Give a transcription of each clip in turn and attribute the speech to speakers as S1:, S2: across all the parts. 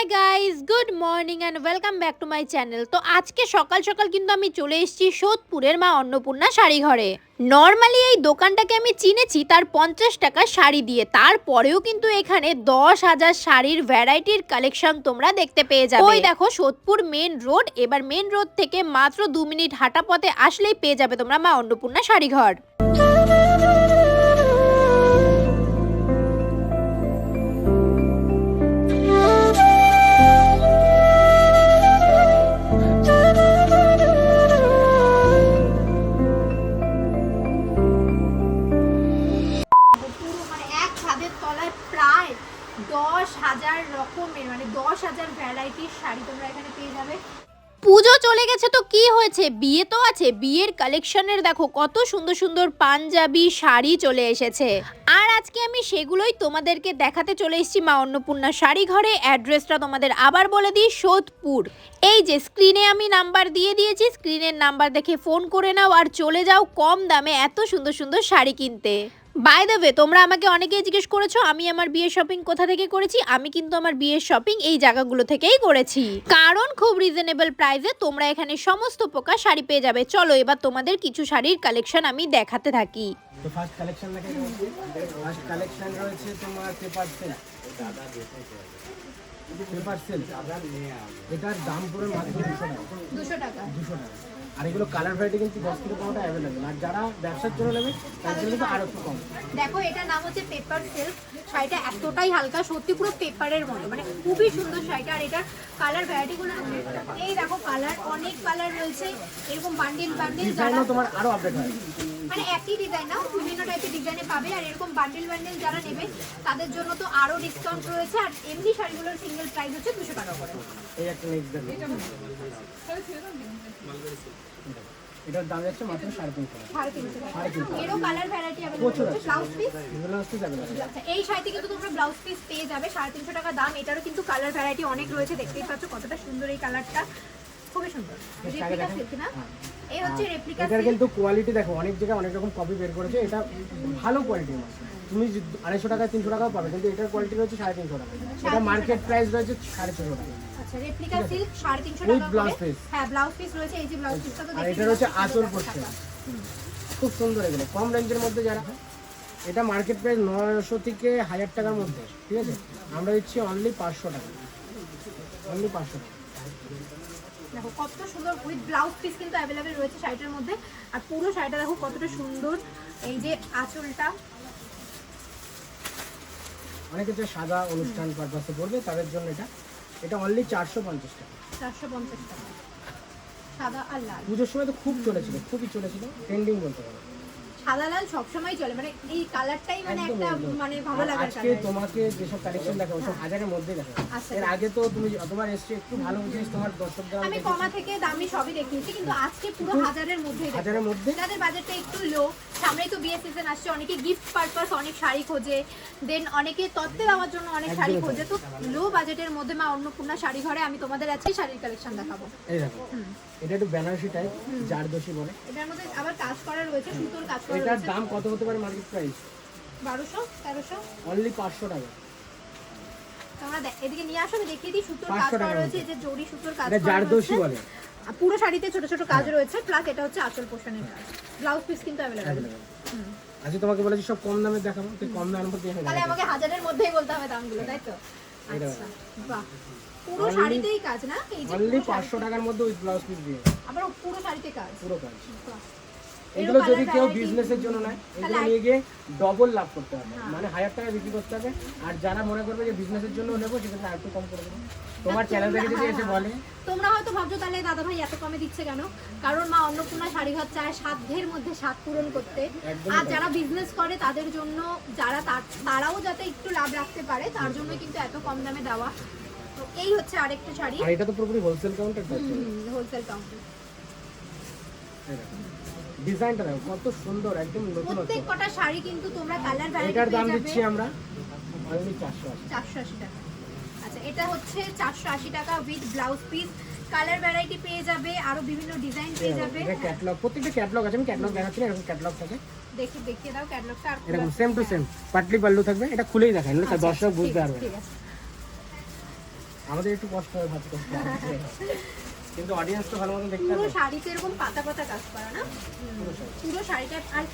S1: Hi guys good morning and welcome back to my channel তো আজকে সকাল সকাল কিন্তু আমি চলে এসেছি সোদপুরের মা অন্নপূর্ণা শাড়ি ঘরে। নর্মালি এই দোকানটাকে আমি চিনেছি তার পঞ্চাশ টাকা শাড়ি দিয়ে। তারপরেও কিন্তু এখানে দশ হাজার শাড়ির ভ্যারাইটির কালেকশন তোমরা দেখতে পেয়ে যাবে। ওই দেখো, সোদপুর মেন রোড। এবার মেন রোড থেকে মাত্র দু মিনিট হাঁটা পথে আসলেই পেয়ে যাবে তোমরা মা অন্নপূর্ণা শাড়ি বিয়ে তো আছে, বিয়ের কালেকশনের দেখো কত সুন্দর সুন্দর পাঞ্জাবি, শাড়ি চলে এসেছে। আর আজকে আমি সেগুলোই তোমাদেরকে দেখাতে চলে এসেছি মা অন্নপূর্ণা শাড়ি ঘরে। অ্যাড্রেসটা তোমাদের আবার বলে দিই, সোদপুর। এই যে স্ক্রিনে আমি নাম্বার দিয়ে দিয়েছি স্ক্রিনের নাম্বার দেখে ফোন করে নাও আর চলে যাও কম দামে এত সুন্দর সুন্দর শাড়ি কিনতে। বাই দ্য ওয়ে তোমরা আমাকে অনেকেই জিজ্ঞেস করেছ আমি আমার বিয়ের শপিং কোথা থেকে করেছি? আমি কিন্তু আমার বিয়ের শপিং এই জায়গাগুলো থেকেই করেছি। কারণ খুব রিজনেবল প্রাইসে তোমরা এখানে সমস্ত প্রকার শাড়ি পেয়ে যাবে। চলো এবার তোমাদের কিছু শাড়ির কালেকশন আমি দেখাতে থাকি।
S2: তো ফার্স্ট কালেকশন ফার্স্ট কালেকশন রয়েছে তোমার পেপার সেল পেপার সেল এটার দাম পুরো মাত্র দুশো টাকা।
S1: দুশো টাকা।
S2: দুশো টাকা। আর এগুলো কালার ভ্যারাইটি কিন্তু দশ থেকে পনেরোটা অ্যাভেলেবেল আর যারা ব্যবসার জন্য নেবে তার জন্য কিন্তু আরও একটু কম।
S1: দেখো এটার নাম হচ্ছে পেপার সেলফ শাড়িটা এতটাই হালকা সত্যি পুরো পেপারের মতো মানে খুবই সুন্দর শাড়িটা। আর এটার কালার ভ্যারাইটিগুলো এই দেখো কালার অনেক কালার রয়েছে। এরকম বান্ডিল বান্ডিল যারা
S2: তোমার আরও আপডেট হয়।
S1: মানে একই ডিজাইন না বিভিন্ন টাইপের ডিজাইনে পাবে। আর এরকম বান্ডেল বান্ডেল যারা নেবে তাদের জন্য তো আরও ডিসকাউন্ট রয়েছে। আর এমনি শাড়িগুলোর সিঙ্গেল প্রাইস হচ্ছে দুশো টাকা করে।
S2: এই একটা এটার দাম যাচ্ছে মাত্র সাড়ে তিনশো
S1: সাড়ে তিনশো এরও কালার ভ্যারাইটি
S2: প্রচুর
S1: ব্লাউজ পিস
S2: হচ্ছে যাবে
S1: আচ্ছা এই শাড়িতে কিন্তু তোমরা ব্লাউজ পিস পেয়ে যাবে। সাড়ে তিনশো টাকা দাম। এটারও কিন্তু কালার ভ্যারাইটি অনেক রয়েছে। দেখতেই পাচ্ছ কতটা সুন্দর এই কালারটা খুবই সুন্দর। রেপ্লিকা সিল্ক না এই হচ্ছে রেপ্লিকা
S2: এটার কিন্তু কোয়ালিটি দেখো অনেক জায়গায় অনেক রকম কপি বের করেছে এটা ভালো কোয়ালিটির মাল তুমি আড়াইশো টাকা তিনশো টাকাও পাবে কিন্তু এটার কোয়ালিটি রয়েছে সাড়ে তিনশো টাকা। এটা মার্কেট প্রাইস রয়েছে সাড়ে ছশো টাকা
S1: আচ্ছা রেপ্লিকা সিল্ক টাকা হ্যাঁ ব্লাউজ পিস রয়েছে এই যে ব্লাউজ পিসটা তো
S2: আর এটা রয়েছে আঁচল। খুব সুন্দর এগুলো কম রেঞ্জের মধ্যে যারা এটা মার্কেট প্রাইস নয়শো থেকে হাজার টাকার মধ্যে ঠিক আছে? আমরা দিচ্ছি অনলি পাঁচশো টাকা। অনলি পাঁচশো টাকা।
S1: দেখো কত সুন্দর উইথ ব্লাউজ পিস কিন্তু অ্যাভেলেবেল রয়েছে শাড়িটার মধ্যে। আর পুরো শাড়িটা দেখো কতটা সুন্দর। এই যে আঁচলটা।
S2: অনেকে যে সাদা অনুষ্ঠান পারপাসে পড়বে তাদের জন্য এটা। এটা অনলি চারশো পঞ্চাশ টাকা।
S1: চারশো পঞ্চাশ টাকা। সাদা আর লাল।
S2: পুজোর সময় তো খুব চলেছিল খুবই চলেছিল ট্রেন্ডিং বলতে পারো।
S1: সাদা লাল সবসময় চলে। মানে এই কালারটাই মানে একটা মানে ভালো লাগার
S2: আজকে তোমাকে যেসব কালেকশন দেখো ওসব হাজারের মধ্যে দেখো
S1: আচ্ছা।
S2: এর আগে তো তুমি যতবার এসছো একটু ভালো জিনিস তোমার দর্শকরা
S1: আমি কমা থেকে দামি সবই দেখিয়েছি কিন্তু আজকে পুরো হাজারের মধ্যে
S2: হাজারের মধ্যে?
S1: যাদের বাজেটটা একটু লো সামনেই তো বিয়ে সিজন আসছে অনেকে গিফট পারপাস অনেক শাড়ি খোঁজে দেন অনেকে তত্ত্বে দেওয়ার জন্য অনেক শাড়ি খোঁজে। তো লো বাজেটের মধ্যে মা অন্নপূর্ণা শাড়ি ঘরে আমি তোমাদের আজকে শাড়ির কালেকশন দেখাবো।
S2: এই দেখো। এটা একটু বেনারসি টাইপ জারদোষী বলে।
S1: এটার মধ্যে আবার কাজ করা রয়েছে সুতোর কাজ করা
S2: এটার দাম কত হতে পারে মার্কেট প্রাইস অনলি পাঁচশো টাকা।
S1: তোমরা দে- এদিকে নিয়ে আসো আমি দেখিয়ে দিই সুতোর কাজ করা রয়েছে এই যে জড়ি সুতোর কাজ
S2: এটা
S1: করা
S2: জারদোষী বলে।
S1: আর পুরো শাড়িতে ছোট ছোট কাজ রয়েছে প্লাস এটা হচ্ছে আঁচল পোষণের কাজ। ব্লাউজ পিস কিন্তু
S2: আজকে তোমাকে বলেছি সব কম দামে দেখাবো কম দামের মধ্যে
S1: তাহলে আমাকে হাজারের মধ্যেই বলতে হবে দামগুলো তাই তো? আচ্ছা বাহ। পুরো শাড়িতেই কাজ না? এই যে
S2: অনলি
S1: পুরো শাড়ি-
S2: পাঁচশো টাকার মধ্যে উইথ ব্লাউজ পিস দিয়ে।
S1: আবার পুরো শাড়িতে কাজ।
S2: পুরো কাজ। এগুলো যদি কেউ বিজনেসের জন্য নেয় এগুলো নিয়ে গিয়ে ডবল লাভ করতে হবে।
S1: হ্যাঁ।
S2: মানে হাজার টাকা বিক্রি করতে হবে। আর যারা মনে করবে যে বিজনেসের জন্য নেব সেক্ষেত্রে আর একটু কম করে দেবো। তোমার চ্যানেল থেকে যদি এসে বলে।
S1: তোমরা হয়তো ভাবছ তাহলে দাদা ভাই এত কমে দিচ্ছে কেন? কারণ মা অন্নপূর্ণা শাড়িঘর চায় সাধ্যের মধ্যে স্বাদ পূরণ করতে। আর যারা বিজনেস করে তাদের জন্য যারা তারাও যাতে একটু লাভ রাখতে পারে তার জন্য কিন্তু এত কম দামে দেওয়া। এই হচ্ছে আরেকটা শাড়ি।
S2: আর এটা তো পুরোপুরি হোলসেল কাউন্টার
S1: হোলসেল কাউন্টার
S2: ডিজাইনটা দেখো কত সুন্দর একদম নতুন
S1: প্রত্যেক কটা শাড়ি কিন্তু তোমরা কালার ভ্যারাইটি
S2: এটার দাম দিচ্ছি আমরা অনলি চারশো আশি।
S1: চারশো আশি টাকা। আচ্ছা এটা হচ্ছে চারশো আশি টাকা with blouse piece colour variety পেয়ে যাবে আরও বিভিন্ন ডিজাইন পেয়ে যাবে।
S2: এটা ক্যাটলগ প্রত্যেকটা ক্যাটলগ আছে আমি ক্যাটলগ দেখাচ্ছি না এরকম ক্যাটলগ থাকে।
S1: দেখে দেখিয়ে দাও ক্যাটালগটা আর
S2: এরকম সেম টু সেম পাটলি পাল্লু থাকবে এটা খুলেই দেখায় নাহলে
S1: আচ্ছা,
S2: দর্শক বুঝতে পারবে
S1: ঠিক আছে।
S2: আমাদের একটু কষ্ট হয় ভাবতে। কিন্তু অডিয়েন্স তো ভালো মতন দেখতে
S1: পুরো শাড়িতে এরকম পাতা পাতা কাজ করা না?
S2: পুরো
S1: শাড়িটা আর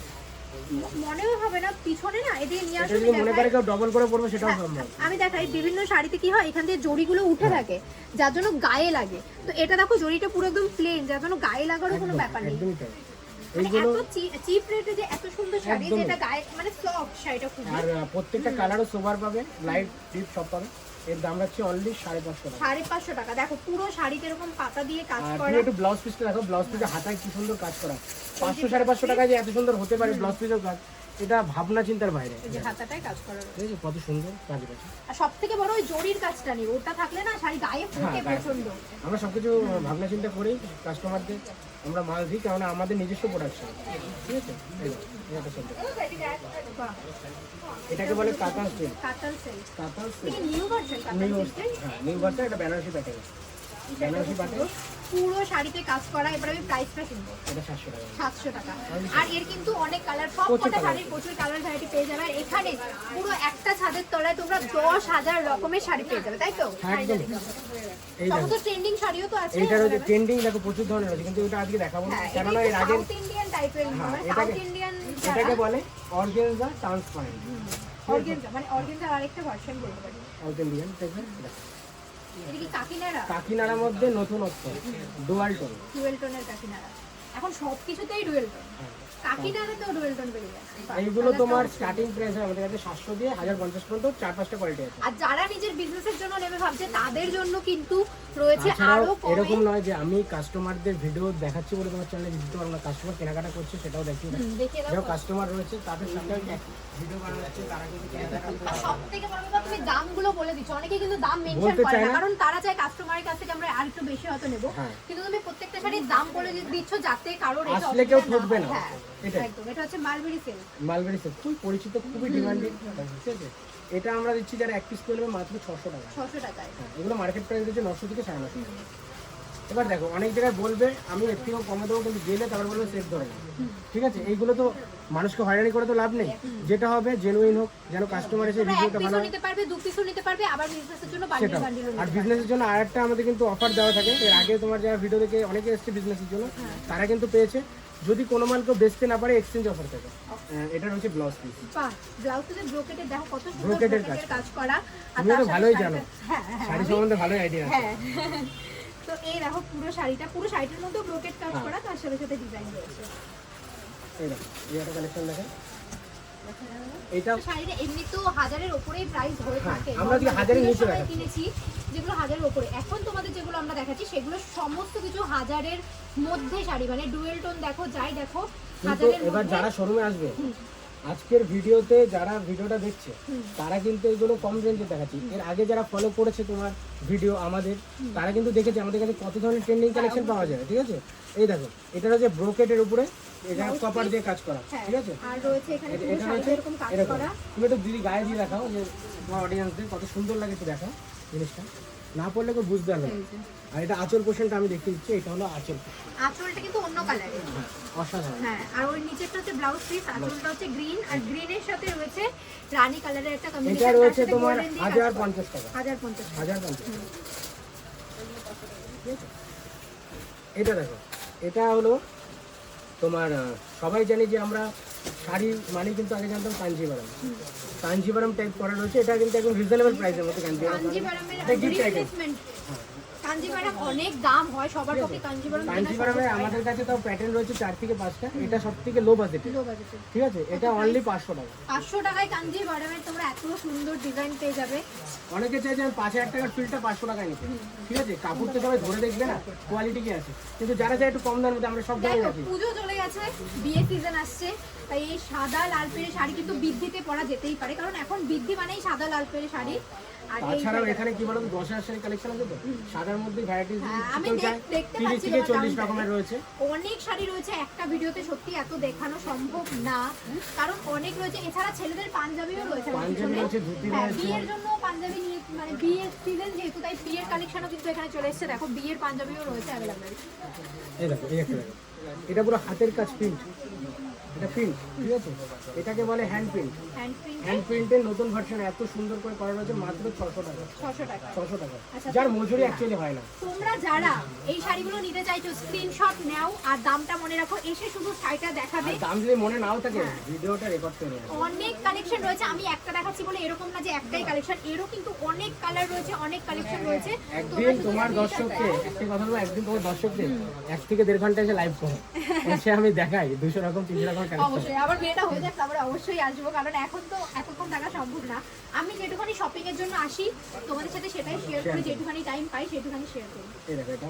S1: মনেও হবে না পিছনে না এদিকে নিয়ে আসলে
S2: যদি মনে করে কেউ ডবল করে পড়বে সেটাও সম্ভব।
S1: আমি দেখাই বিভিন্ন শাড়িতে কি হয় এখান থেকে জড়িগুলো উঠে থাকে যার জন্য গায়ে লাগে। তো এটা দেখো জড়িটা পুরো একদম প্লেন যার জন্য গায়ে লাগারও কোনো ব্যাপার নেই। মানে
S2: এইগুলো
S1: চিপ রেটে যে এত সুন্দর শাড়ি যেটা গায়ে মানে সফট শাড়িটা খুবই।
S2: আর প্রত্যেকটা কালারও সোবার পাবে লাইট ডিপ সব পাবে। এর দাম রাখছি অনলি সাড়ে পাঁচশো টাকা।
S1: সাড়ে পাঁচশো টাকা। দেখো পুরো শাড়িতে এরকম পাতা দিয়ে কাজ করা।
S2: একটু ব্লাউজ পিসটা দেখো ব্লাউজ পিসে হাতায় কি সুন্দর কাজ করা। পাঁচশো সাড়ে পাঁচশো টাকায় যে এত সুন্দর হতে পারে ব্লাউজ পিসের কাজ এটা ভাবনা চিন্তার বাইরে।
S1: এই যে হাতাটায় কাজ করা রয়েছে।
S2: কত সুন্দর কাজ আছে
S1: আর সব থেকে বড় ওই জরির কাজটা নেই ওটা থাকলে না শাড়ি গায়ে ফোটে
S2: হ্যাঁ,
S1: প্রচণ্ড
S2: আমরা সবকিছু ভাবনা চিন্তা করেই কাস্টমারদের আমরা মাল দিই কারণ আমাদের নিজস্ব প্রোডাকশন ঠিক আছে? এই দেখো, সুন্দর। এটাকে বলে কাতান স্টিল
S1: কাতান সিল্ক
S2: কাতান স্টিল
S1: নিউ ভার্সন কাতান
S2: নিউ
S1: সিল্কের
S2: হ্যাঁ নিউ বাচ্চা এটা বেনারসি প্যাটার্ন বেনারসি প্যাটার্ন
S1: পুরো শাড়িতে কাজ করা এবার আমি প্রাইসটা কিনবো।
S2: এটা সাতশো টাকা।
S1: সাতশো টাকা। আর এর কিন্তু অনেক কালার সব
S2: প্রচুর
S1: কটা শাড়ির প্রচুর কালার ভ্যারাইটি পেয়ে যাবে। আর এখানে পুরো একটা ছাদের তলায় তোমরা দশ হাজার রকমের শাড়ি পেয়ে যাবে তাই তো?
S2: একদম।
S1: সমস্ত ট্রেন্ডিং শাড়িও তো আছে।
S2: এইটার হচ্ছে ট্রেন্ডিং দেখো প্রচুর ধরনের আছে কিন্তু ওটা আজকে দেখাবো না।
S1: হ্যাঁ
S2: কেননা এর আগে
S1: ইন্ডিয়ান টাইপের সাউথ ইন্ডিয়ান
S2: এটাকে বলে অর্গেনজা ট্রান্সপারেন্ট
S1: অর্গেনজা মানে আরেকটা ভার্সন বলতে পারি।
S2: দেখবেন
S1: কাকিনাড়া?
S2: কাকিনাড়ার মধ্যে নতুনত্ব। ডুয়াল টোন
S1: ডুয়েল টোনের কাকিনাড়া। এখন সব কিছুতেই ডুয়েল টোন কাকিনাড়াতেও ডুয়েল টোন বেরিয়ে গেছে।
S2: এইগুলো তোমার স্টার্টিং প্রাইস আমাদের কাছে সাতশো দিয়ে হাজার পঞ্চাশ পর্যন্ত চার পাঁচটা কোয়ালিটি আছে।
S1: আর যারা নিজের বিজনেসের জন্য নেবে ভাবছে তাদের জন্য কিন্তু রয়েছে আরও
S2: এরকম নয় যে আমি কাস্টমারদের ভিডিও দেখাচ্ছি বলে তোমার চ্যানেলে দিতে পারব না কাস্টমার কেনাকাটা করছে সেটাও যাও কাস্টমার রয়েছে তাদের সাথে ভিডিও বানানো হচ্ছে তারা কিন্তু কেনাকাটা করতে
S1: আর বড় কথা তুমি দামগুলো বলে দিচ্ছ। অনেকে কিন্তু দাম মেনশন করে না। কারণ তারা চায় কাস্টমারের কাছ থেকে আমরা আর একটু বেশি হয়তো নেব।
S2: হ্যাঁ।
S1: কিন্তু তুমি দাম বলে দি- দিচ্ছ যাতে কারোর এটা
S2: আসলে কেউ ঠকবে না।
S1: এটা
S2: এটাই।
S1: একদম। এটা হচ্ছে মালবেরি সেল
S2: মালবেরি সেল খুবই পরিচিত খুবই ডিমান্ডিং ঠিক আছে? এটা আমরা দিচ্ছি যারা এক পিস করবে মাত্র ছশো টাকা
S1: ছশো টাকায়।
S2: হ্যাঁ, এগুলো মার্কেট প্রাইস দিচ্ছে নশো থেকে সাড়ে নশো এবার দেখো অনেক জায়গায় বলবে আমি এর থেকেও কমে দেবো কিন্তু গেলে তারপর বলবে সেট ধরে ঠিক আছে? এইগুলো তো মানুষকে হয়রানি করে তো লাভ নেই। যেটা হবে জেনুইন হোক যেন কাস্টমার এসে রিভিউটা ভালো
S1: নিতে পারবে দু পিসও নিতে পারবে আবার বিজনেসের জন্য বান্ডিল
S2: সেটাও। আর বিজনেসের জন্য আরেকটা আমাদের কিন্তু অফার দেওয়া থাকে। এর আগে তোমার যারা ভিডিও দেখে অনেকে এসছে বিজনেসের জন্য তারা কিন্তু পেয়েছে। যদি কোনো মাল কেউ বেচতে না পারে এক্সচেঞ্জ অফার থাকে এটা হচ্ছে ব্লাউজ পিস
S1: বাহ ব্লাউজটা ব্রোকেটের দেখো কত সুন্দর
S2: ব্রোকেটের কাজ।
S1: করা। আর
S2: তুমিও তো ভালোই জানো।
S1: হ্যাঁ হ্যাঁ
S2: শাড়ি সম্বন্ধে ভালোই আইডিয়া আছে।
S1: হ্যাঁ। তো এই দেখো পুরো শাড়িটা পুরো শাড়িটার মধ্যে ব্রোকেট কাজ
S2: হ্যাঁ।
S1: করা তার সাথে সাথে ডিজাইন রয়েছে।
S2: এই দেখো এই একটা কালেকশন দেখেন। এটা
S1: শাড়িটা এমনি তো হাজারের ওপরেই প্রাইস হয়ে থাকে।
S2: আমরা আজকে হাজারের নিচে
S1: কিনেছি যেগুলো হাজারের ওপরে। এখন তোমাদের যেগুলো আমরা দেখাচ্ছি সেগুলো সমস্ত কিছু হাজারের মধ্যে শাড়ি। মানে ডুয়েল টোন দেখো যাই দেখো হাজারের
S2: এবার যারা শোরুমে আসবে আজকের ভিডিওতে যারা ভিডিওটা দেখছে তারা কিন্তু এগুলো কম রেঞ্জে দেখাচ্ছি। এর আগে যারা ফলো করেছে তোমার ভিডিও আমাদের তারা কিন্তু দেখেছে আমাদের কাছে কত ধরনের ট্রেন্ডিং কালেকশন পাওয়া যায় ঠিক আছে? এই দেখো এটা হচ্ছে ব্রোকেটের উপরে এটা কপার দিয়ে কাজ করা
S1: হ্যাঁ,
S2: ঠিক আছে?
S1: আর রয়েছে এখানে
S2: এটা- হচ্ছে
S1: এরকম
S2: তুমি একটু দিদি গায়ে দিয়ে দেখাও যে তোমার অডিয়েন্সদের কত সুন্দর লাগে একটু দেখাও জিনিসটা। না পড়লে কেউ বুঝতে পারবে। আর এটা আঁচল পোর্শনটা আমি দেখতে দিচ্ছি এটা হলো আঁচল।
S1: আঁচলটা কিন্তু অন্য কালারের
S2: হ্যাঁ অসাধারণ।
S1: হ্যাঁ আর ওই নিচেরটা হচ্ছে ব্লাউজ পিস আঁচলটা হচ্ছে গ্রিন আর গ্রিনের সাথে রয়েছে রানী কালারের একটা কম্বিনেশন এটা
S2: রয়েছে তোমার হাজার পঞ্চাশ টাকা।
S1: হাজার পঞ্চাশ
S2: হাজার পঞ্চাশ এটা দেখো এটা হলো তোমার সবাই জানি যে আমরা শাড়ি মানে কিন্তু আগে জানতাম কাঞ্জিভারম কাঞ্জিভারম টাইপ করা রয়েছে এটা কিন্তু একদম রিজনেবল প্রাইসের মতো
S1: কাঞ্জিভারামের
S2: এটা gift item।
S1: রিপ্লেসমেন্ট কাঞ্জিভারাম অনেক দাম হয় সবার পক্ষে কাঞ্জিভারাম কেনা
S2: কাঞ্জিবারামে
S1: সহজ
S2: আমাদের কাছে তাও প্যাটার্ন রয়েছে চার থেকে পাঁচটা। এটা সব থেকে লো বাজেটে
S1: লো বাজেটে
S2: ঠিক আছে? এটা অনলি পাঁচশো টাকা।
S1: পাঁচশো টাকায় তোমরা এত সুন্দর ডিজাইন পেয়ে যাবে।
S2: অনেকে চাই যে পাঁচ হাজার টাকার পাঁচশো টাকায় নিতে। ঠিক আছে? কাপড় তো সবাই ধরে দেখবে না কোয়ালিটি কি আছে। কিন্তু যারা চাই একটু কম দামের মধ্যে আমরা সব রাখি।
S1: পুজো চলে গেছে বিয়ে সিজন আসছে তাই এই সাদা লাল পেরে শাড়ি কিন্তু বৃদ্ধিতে পরা যেতেই পারে। কারণ এখন বৃদ্ধি মানেই সাদা লাল পেরে শাড়ি।
S2: তাছাড়াও এখানে কি বলতো দশ হাজার শাড়ি কালেকশন আছে তো? সাদার মধ্যে ভ্যারাইটিস
S1: আমি দেখতে পাচ্ছি
S2: থেকে চল্লিশ রকমের রয়েছে।
S1: অনেক শাড়ি রয়েছে একটা ভিডিওতে সত্যি এত দেখানো সম্ভব না। কারণ অনেক রয়েছে। এছাড়া ছেলেদের পাঞ্জাবিও রয়েছে।
S2: পাঞ্জাবি রয়েছে, ধুতি
S1: হ্যাঁ,
S2: রয়েছে।
S1: বিয়ের জন্য পাঞ্জাবি নিয়ে মানে বিয়ের সিজন যেহেতু তাই বিয়ের কালেকশনও কিন্তু এখানে চলে এসেছে। দেখো বিয়ের পাঞ্জাবিও রয়েছে অ্যাভেলেবেল
S2: এই দেখো এই একটা। এটা পুরো হাতের কাজ প্রিন্ট এটা প্রিন্ট ঠিক আছে? এটাকে বলে hand print
S1: hand print
S2: hand প্রিন্টের নতুন ভার্সন এত সুন্দর করে করা রয়েছে মাত্র ছশো টাকা।
S1: ছশো টাকা।
S2: ছশো টাকা।
S1: আচ্ছা,
S2: যার মজুরি অ্যাকচুয়ালি হয় না।
S1: তোমরা যারা এই শাড়িগুলো নিতে চাইছো স্ক্রিনশট নাও আর দামটা মনে রাখো এসে শুধু শাড়িটা দেখাবে।
S2: দাম যদি মনে নাও থাকে ভিডিওটা রেকর্ড করে
S1: অনেক কালেকশন রয়েছে আমি একটা দেখাচ্ছি বলে এরকম না যে একটাই কালেকশন এরও কিন্তু অনেক কালার রয়েছে অনেক কালেকশন রয়েছে। তোমরা
S2: একদিন তোমার দর্শককে। একটা কথা বলব একদিন তোমার দর্শকদের এক থেকে দেড় ঘণ্টা এসে লাইভ আমি দেখাই দুশো রকম তিনশো রকম
S1: অবশ্যই আবার বিয়েটা হয়ে যাক তারপরে অবশ্যই আসব কারণ এখন তো এতক্ষণ থাকা সম্ভব না। আমি যেটুখানি শপিং এর জন্য আসি তোমাদের সাথে সেটাই শেয়ার করি যেটুখানি টাইম পাই সেটুখানি শেয়ার করি।
S2: এটা এটা।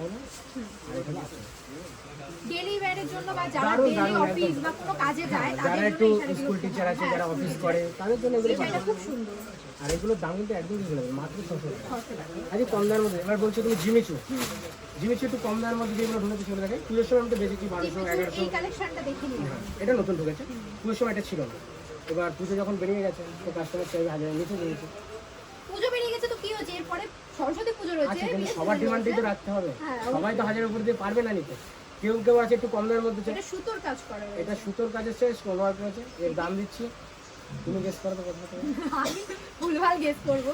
S1: ডেলি ওয়্যারের জন্য বা যারা ডেলি অফিস বা কোনো কাজে যায় তাদের জন্য এই
S2: স্কুল টিচার আছে যারা অফিস করে তাদের জন্য এগুলো পাঠাবো
S1: খুব সুন্দর।
S2: আর এগুলোর দাম কিন্তু একদম রিজনেবল মাত্র ছশো টাকা। আজকে কম দামের মধ্যে এবার বলছো তুমি জিমিচু জিমিচু একটু কম দামের মধ্যে যেগুলো ঢুকেছে সেগুলো দেখে পুজোর সময় একটু বেশি কি বারোশো এগারোশো এটা নতুন ঢুকেছে। পুজোর সময় এটা ছিল না। এবার পুজো যখন বেরিয়ে গেছে তো কাস্টমার চাই হাজার নিচে নিয়েছে
S1: পুজো বেরিয়ে গেছে তো কি হচ্ছে এরপরে সরস্বতী পুজো রয়েছে।
S2: আচ্ছা কিন্তু সবার ডিমান্ডই তো রাখতে হবে।
S1: হ্যাঁ,
S2: সবাই তো হাজারের উপর দিয়ে পারবে না নিতে। কেউ কেউ আছে একটু কম দামের মধ্যে
S1: এটা সুতোর কাজ করা
S2: এটা সুতোর কাজ আছে স্টোন ওয়ার্ক আছে এর দাম দিচ্ছি। তুমি গেস করো তো কত
S1: আমি ভুলভাল গেস করব।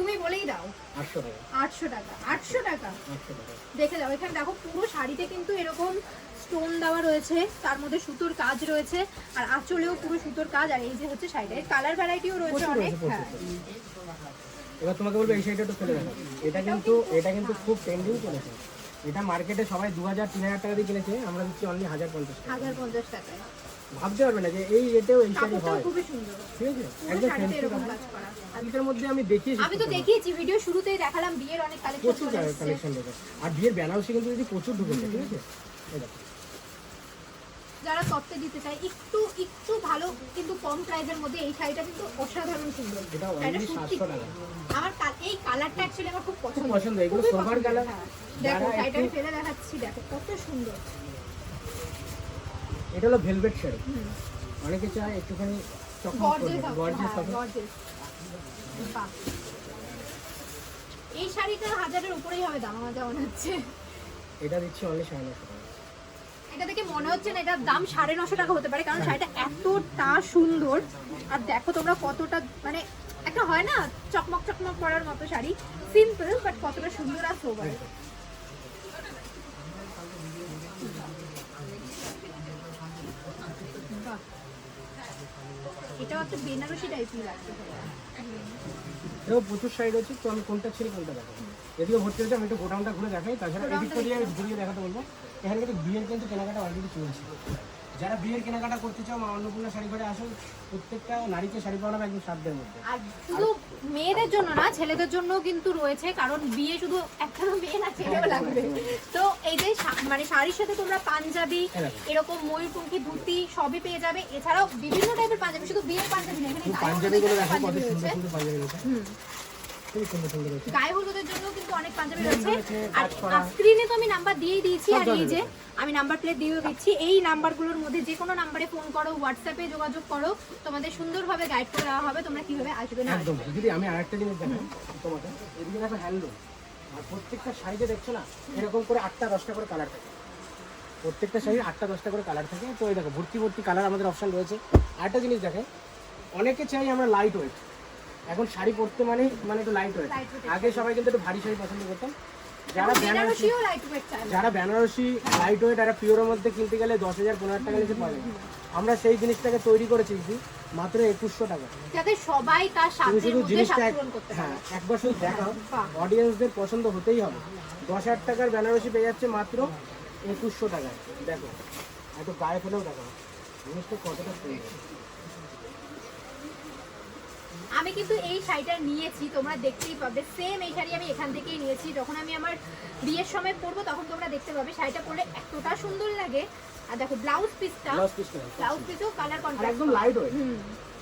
S1: তুমি বলেই দাও।
S2: আটশো টাকা।
S1: আটশো টাকা টাকা।
S2: টাকা।
S1: দেখে যাও এখানে দেখো পুরো শাড়িতে কিন্তু এরকম স্টোন দেওয়া রয়েছে তার মধ্যে সুতোর কাজ রয়েছে আর আঁচলেও পুরো সুতোর কাজ আর এই যে হচ্ছে শাড়িটা কালার ভ্যারাইটিও রয়েছে অনেক হ্যাঁ।
S2: এবার তোমাকে বলব এই শাড়িটা একটু ফেলে দেখো এটা কিন্তু এটা কিন্তু খুব ট্রেন্ডিং চলেছে। এটা মার্কেটে সবাই দু হাজার তিন হাজার টাকা দিয়ে কিনেছে আমরা দিচ্ছি অনলি হাজার পঞ্চাশ টাকা।
S1: হাজার পঞ্চাশ টাকায়।
S2: ভাবতে পারবে না যে এই রেটেও এই শাড়ি হয়
S1: খুবই সুন্দর।
S2: ঠিক আছে? একদম ফ্যান্সি
S1: এরকম কাজ করা।
S2: এটার মধ্যে আমি দেখিয়েছি
S1: আমি তো দেখিয়েছি ভিডিও শুরুতেই দেখালাম বিয়ের অনেক কালেকশন
S2: প্রচুর কালেকশন দেখো আর বিয়ের বেনারসি কিন্তু যদি প্রচুর ঢুকেছে ঠিক আছে? এই দেখো।
S1: যারা তত্ত্বে দিতে চায় একটু একটু ভালো কিন্তু কম প্রাইসের মধ্যে এই শাড়িটা কিন্তু অসাধারণ সুন্দর।
S2: এটা
S1: শাড়িটা
S2: 700 টাকা।
S1: আমার এই কালারটা অ্যাকচুয়ালি আমার খুব পছন্দ।
S2: পছন্দ এগুলো
S1: পছন্দ,
S2: কালার।
S1: দেখো শাড়িটা ফেলে দেখাচ্ছি দেখো কত সুন্দর।
S2: এটা হলো ভেলভেট শাড়ি অনেকে চায় একটুখানি
S1: হ্যাঁ। এই শাড়িটা হাজারের উপরেই হবে দাম আমার যা হচ্ছে।
S2: এটা দিচ্ছি অনলি সাড়ে নশো টাকা।
S1: এটা দেখে মনে হচ্ছে না এটার দাম সাড়ে নশো টাকা হতে পারে কারণ শাড়িটা এতটা সুন্দর। আর দেখো তোমরা কতটা মানে একটা হয় না চকমক চকমক করার মতো শাড়ি। সিম্পল বাট কতটা সুন্দর আর সোবার এটা একটা বেনারসি টাইপের লাগছে।
S2: এরকম প্রচুর সাইড রয়েছে তো আমি কোনটা ছেড়ে কোনটা দেখাবো। এদিকে ভর্তি হয়েছে আমি একটু গোডাউনটা ঘুরে দেখাই তাছাড়া এদিক থেকে ঘুরিয়ে দেখাতে বলব এখানে কিন্তু বিয়ের কিন্তু কেনাকাটা অলরেডি চলছে। যারা বিয়ের কেনাকাটা করতে চাও মা অন্নপূর্ণা শাড়ি ঘরে আসুন। প্রত্যেকটা নারীকে শাড়ি পরানো একদম সাধ্যের মধ্যে।
S1: আর শুধু মেয়েদের জন্য না ছেলেদের জন্য কিন্তু রয়েছে কারণ বিয়ে শুধু একটা মেয়ে না ছেলেও লাগবে। তো এই যে মানে শাড়ির সাথে তোমরা পাঞ্জাবি। এরকম। ময়ূরপঙ্খী ধুতি সবই পেয়ে যাবে। এছাড়াও বিভিন্ন টাইপের পাঞ্জাবি শুধু বিয়ের পাঞ্জাবি না এখানে
S2: পাঞ্জাবিগুলো দেখো কত সুন্দর সুন্দর পাঞ্জাবি রয়েছে।
S1: হুম।
S2: খুবই সুন্দর সুন্দর রয়েছে।
S1: গায়ে হলুদের জন্য কিন্তু অনেক পাঞ্জাবি
S2: রয়েছে,
S1: রয়েছে আর স্ক্রিনে তো আমি নাম্বার দিয়েছি আর এই যে আমি নাম্বার প্লেট দিচ্ছি। এই নাম্বারগুলোর মধ্যে যে কোনো নাম্বারে ফোন করো হোয়াটসঅ্যাপে যোগাযোগ করো। তোমাদের সুন্দরভাবে গাইড করে দেওয়া হবে। তোমরা কীভাবে আসবে না
S2: একদম। যদি আমি আরেকটা জিনিস দেখাই তোমাকে। এদিকে দেখো হ্যান্ডলুম আর প্রত্যেকটা দেখছ না এরকম করে আটটা দশটা করে কালার থাকে। প্রত্যেকটা শাড়ির আটটা দশটা করে কালার থাকে। তো এই দেখো ভর্তি ভর্তি কালার আমাদের অপশন রয়েছে। আরেকটা জিনিস দেখে অনেকে চাই আমরা লাইট ওয়েট এখন শাড়ি পরতে মানে মানে একটু লাইট ওয়েট
S1: weight।
S2: আগে সবাই কিন্তু একটু ভারী শাড়ি পছন্দ করতাম। যারা বেনারসি যারা বেনারসি লাইট ওয়েট আর পিওরের মধ্যে কিনতে গেলে দশ হাজার পনেরো হাজার টাকা নিচে পাওয়া যায়। আমরা সেই জিনিসটাকে তৈরি করেছি মাত্র একুশশো টাকা।
S1: যাতে সবাই তার সাধ্যের
S2: শুধু জিনিসটা এক- হ্যাঁ একবার শুধু দেখাও অডিয়েন্সদের পছন্দ হতেই হবে। দশ হাজার টাকার বেনারসি পেয়ে যাচ্ছে মাত্র একুশশো টাকায়। দেখো এত গায়ে ফেলেও দেখো জিনিসটা কতটা সুন্দর।
S1: আমি কিন্তু এই শাড়িটা নিয়েছি তোমরা দেখতেই পাবে। সেম এই শাড়ি আমি এখান থেকেই নিয়েছি। যখন আমি আমার বিয়ের সময় পরবো তখন তোমরা দেখতে পাবে শাড়িটা পরলে এতটা সুন্দর লাগে। আর দেখো ব্লাউজ পিসটা
S2: ব্লাউজ
S1: পিসও কালার কন্ট্রাস্ট
S2: একদম লাইট হয়
S1: হুম।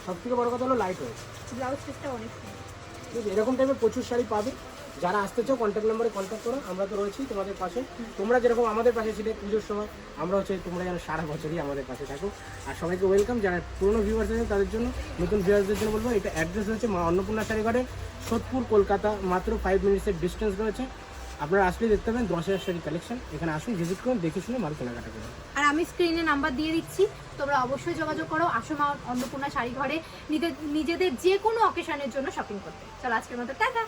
S2: সব থেকে বড় কথা হলো লাইট হয়
S1: ব্লাউজ পিসটা অনেক সুন্দর।
S2: এরকম টাইপের প্রচুর শাড়ি পাবে। যারা আসতে চাও কন্ট্যাক্ট নাম্বারে কন্ট্যাক্ট করো, আমরা তো রয়েছি তোমাদের পাশে। তোমরা যেরকম আমাদের পাশে ছিলে পুজোর সময়, আমরা হচ্ছে তোমরা যেন সারা বছরই আমাদের পাশে থাকো। আর সবাইকে ওয়েলকাম যারা পুরনো ভিউয়ার্স আছে তাদের জন্য, নতুন ভিউয়ার্সদের জন্য বলব, এটা অ্যাড্রেস রয়েছে মা অন্নপূর্ণা শাড়িঘরে সোদপুর, কলকাতা, মাত্র ফাইভ মিনিটসের ডিস্টেন্স রয়েছে। আপনারা আসলে দেখতে পাবেন দশ হাজার শাড়ি কালেকশন এখানে আসুন ভিজিট করুন, দেখে শুনে মাল কেনাকাটা করুন।
S1: আর আমি স্ক্রিনে নাম্বার দিয়ে দিচ্ছি, তোমরা অবশ্যই যোগাযোগ করো, আসো মা অন্নপূর্ণা শাড়ি ঘরে নিজেদের যে কোনো অকেশনের জন্য শপিং করতে। চলো আজকের মতো, টাটা!